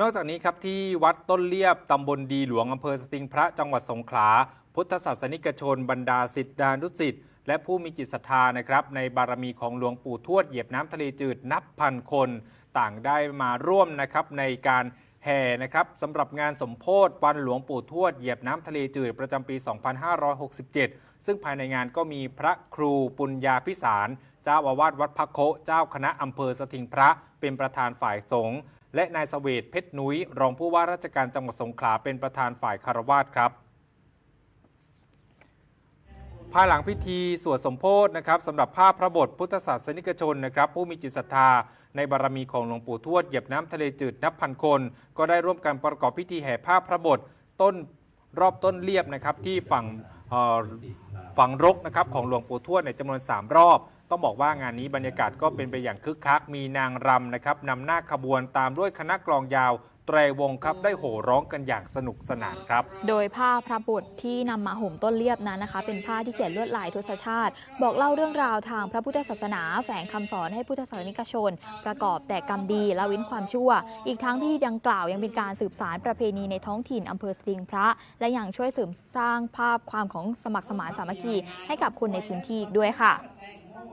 นอกจากนี้ครับที่วัดต้นเลียบตำบลดีหลวงอำเภอสติงพระจังหวัดสงขลา พุทธศาสนิกชน บรรดาศิษย์ดานุศิษย์และผู้มีจิตศรัทธานะครับในบารมีของหลวงปู่ทวดเหยียบน้ำทะเลจืดนับพันคน ต่างได้มาร่วมนะครับในการแห่นะครับสำหรับงานสมโพธิวันหลวงปู่ทวดเหยียบน้ำทะเลจืดประจำปี 2567 ซึ่งภายในงานก็มีพระครูปุญญาพิสาร เจ้าอาวาสวัดพระโคเจ้าคณะอำเภอสถิงพระเป็นประธานฝ่ายสงฆ์ และนายเสวตเพชรนุ้ยรองผู้ว่าราชการจังหวัดสงขลาเป็นประธานฝ่ายคารวาสครับภายหลังพิธีสวดสมโพธินะครับสำหรับภาพพระบทพุทธศาสนิกชนนะครับผู้มีจิตศรัทธาในบารมีของหลวงปู่ทวดเหยียบน้ำทะเลจืดนับพันคน ก็ได้ร่วมกันประกอบพิธีแห่ผ้าพพระบทต้นรอบต้นเลียบนะครับที่ฝั่งฝั่งรกนะครับของหลวงปู่ทวดในจำนวน 3 รอบ ต้องบอกว่างานนี้บรรยากาศก็เป็นไปอย่างคึกคัก มีนางรำนะครับนำหน้าขบวนตามด้วยคณะกลองยาวไตรวงครับ ได้โห่ร้องกันอย่างสนุกสนานครับ โดยผ้าพระบุตรที่นำมาห่มต้นเลียบนั้นนะคะ เป็นผ้าที่เขียนลวดลายทศชาติ บอกเล่าเรื่องราวทางพระพุทธศาสนา แฝงคำสอนให้พุทธศาสนิกชน ประกอบแต่กรรมดีละเว้นความชั่ว อีกทั้งพิธีดังกล่าวยังเป็นการสืบสารประเพณีในท้องถิ่นอำเภอสติงพระ และยังช่วยเสริมสร้างภาพความของสมัครสมานสามัคคีให้กับคนในพื้นที่อีกด้วยค่ะ